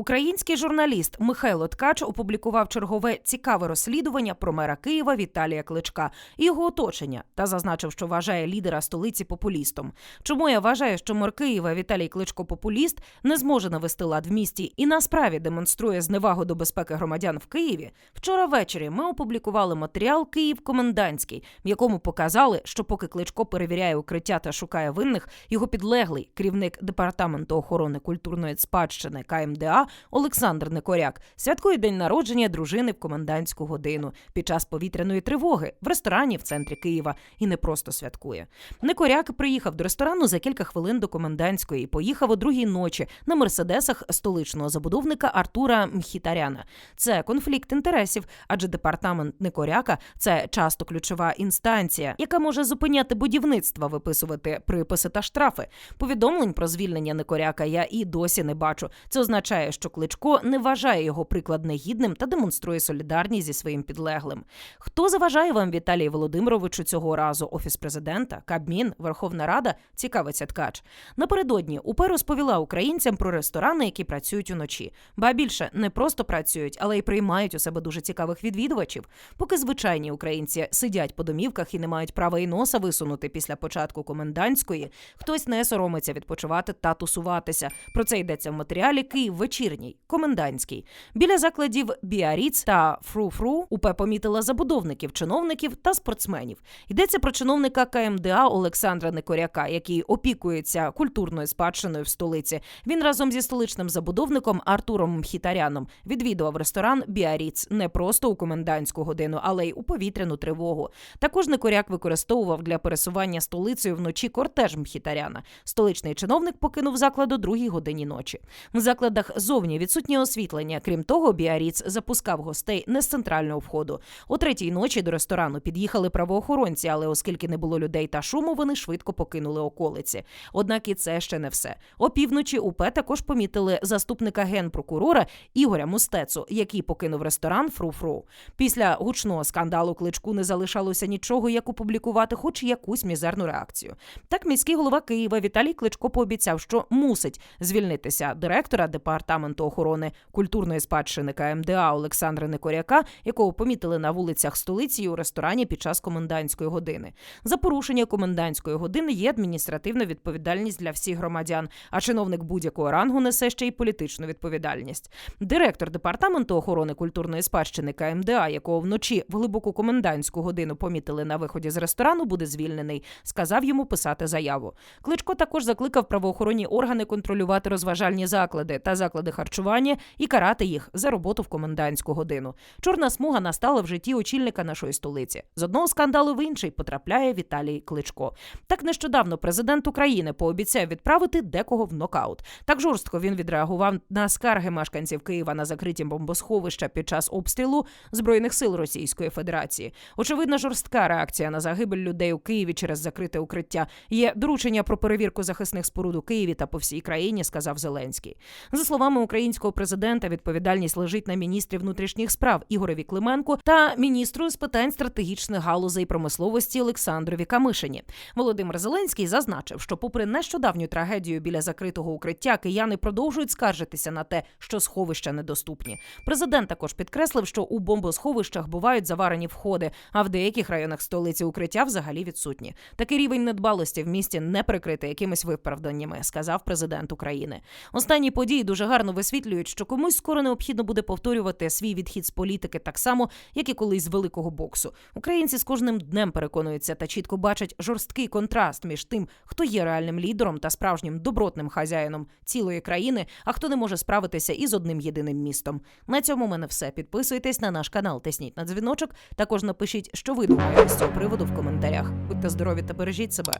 Український журналіст Михайло Ткач опублікував чергове цікаве розслідування про мера Києва Віталія Кличка і його оточення та зазначив, що вважає лідера столиці популістом. Чому я вважаю, що мер Києва Віталій Кличко популіст не зможе навести лад в місті і насправді демонструє зневагу до безпеки громадян в Києві? Вчора ввечері ми опублікували матеріал Київ комендантський, в якому показали, що поки Кличко перевіряє укриття та шукає винних, його підлеглий керівник департаменту охорони культурної спадщини КМДА Олександр Некоряк святкує день народження дружини в комендантську годину під час повітряної тривоги в ресторані в центрі Києва і не просто святкує. Некоряк приїхав до ресторану за кілька хвилин до комендантської і поїхав о другій ночі на мерседесах столичного забудовника Артура Мхітаряна. Це конфлікт інтересів, адже департамент Некоряка це часто ключова інстанція, яка може зупиняти будівництва, виписувати приписи та штрафи. Повідомлень про звільнення Некоряка я і досі не бачу. Це означає, що Кличко не вважає його приклад негідним та демонструє солідарність зі своїм підлеглим. Хто заважає вам Віталій Володимировичу цього разу? Офіс президента, Кабмін, Верховна Рада цікавиться ткач. Напередодні УП розповіла українцям про ресторани, які працюють уночі. Ба більше не просто працюють, але й приймають у себе дуже цікавих відвідувачів. Поки звичайні українці сидять по домівках і не мають права і носа висунути після початку комендантської, хтось не соромиться відпочивати та тусуватися. Про це йдеться в матеріалі Київ вечірній, комендантський. Біля закладів Біаріц та Фру-Фру УП помітила забудовників, чиновників та спортсменів. Йдеться про чиновника КМДА Олександра Некоряка, який опікується культурною спадщиною в столиці. Він разом зі столичним забудовником Артуром Мхітаряном відвідував ресторан Біаріц не просто у комендантську годину, але й у повітряну тривогу. Також Некоряк використовував для пересування столицею вночі кортеж Мхітаряна. Столичний чиновник покинув заклад о другій годині ночі. В закладах зовні відсутнє освітлення. Крім того, Біаріц запускав гостей не з центрального входу. О третій ночі до ресторану під'їхали правоохоронці, але оскільки не було людей та шуму, вони швидко покинули околиці. Однак і це ще не все. Опівночі УП також помітили заступника генпрокурора Ігоря Мустецу, який покинув ресторан Фру-Фру. Після гучного скандалу кличку не залишалося нічого, як опублікувати хоч якусь мізерну реакцію. Так міський голова Києва Віталій Кличко пообіцяв, що мусить звільнитися директора департаменту охорони культурної спадщини КМДА Олександра Некоряка, якого помітили на вулицях столиці і у ресторані під час комендантської години. За порушення комендантської години є адміністративна відповідальність для всіх громадян, а чиновник будь-якого рангу несе ще й політичну відповідальність. Директор департаменту охорони культурної спадщини КМДА, якого вночі в глибоку комендантську годину помітили на виході з ресторану, буде звільнений. Сказав йому писати заяву. Кличко також закликав правоохоронні органи контролювати розважальні заклади та заклади харчування і карати їх за роботу в комендантську годину. Чорна смуга настала в житті очільника нашої столиці. З одного скандалу в інший потрапляє Віталій Кличко. Так нещодавно президент України пообіцяв відправити декого в нокаут. Так жорстко він відреагував на скарги мешканців Києва на закриті бомбосховища під час обстрілу збройних сил Російської Федерації. Очевидна жорстка реакція на загибель людей у Києві через закрите укриття. Є доручення про перевірку захисних споруд у Києві та по всій країні, сказав Зеленський. За словами українського президента, відповідальність лежить на міністрі внутрішніх справ Ігорові Клименку та міністру з питань стратегічних галузей промисловості Олександрові Камишині. Володимир Зеленський зазначив, що, попри нещодавню трагедію біля закритого укриття, кияни продовжують скаржитися на те, що сховища недоступні. Президент також підкреслив, що у бомбосховищах бувають заварені входи, а в деяких районах столиці укриття взагалі відсутні. Такий рівень недбалості в місті не прикрити якимись виправданнями, сказав президент України. Останні події дуже гарно висвітлюють, що комусь скоро необхідно буде повторювати свій відхід з політики так само, як і колись з великого боксу. Українці з кожним днем переконуються та чітко бачать жорсткий контраст між тим, хто є реальним лідером та справжнім добротним хазяїном цілої країни, а хто не може справитися із одним єдиним містом. На цьому мене все. Підписуйтесь на наш канал, тисніть на дзвіночок. Також напишіть, що ви думаєте з цього приводу в коментарях. Будьте здорові та бережіть себе.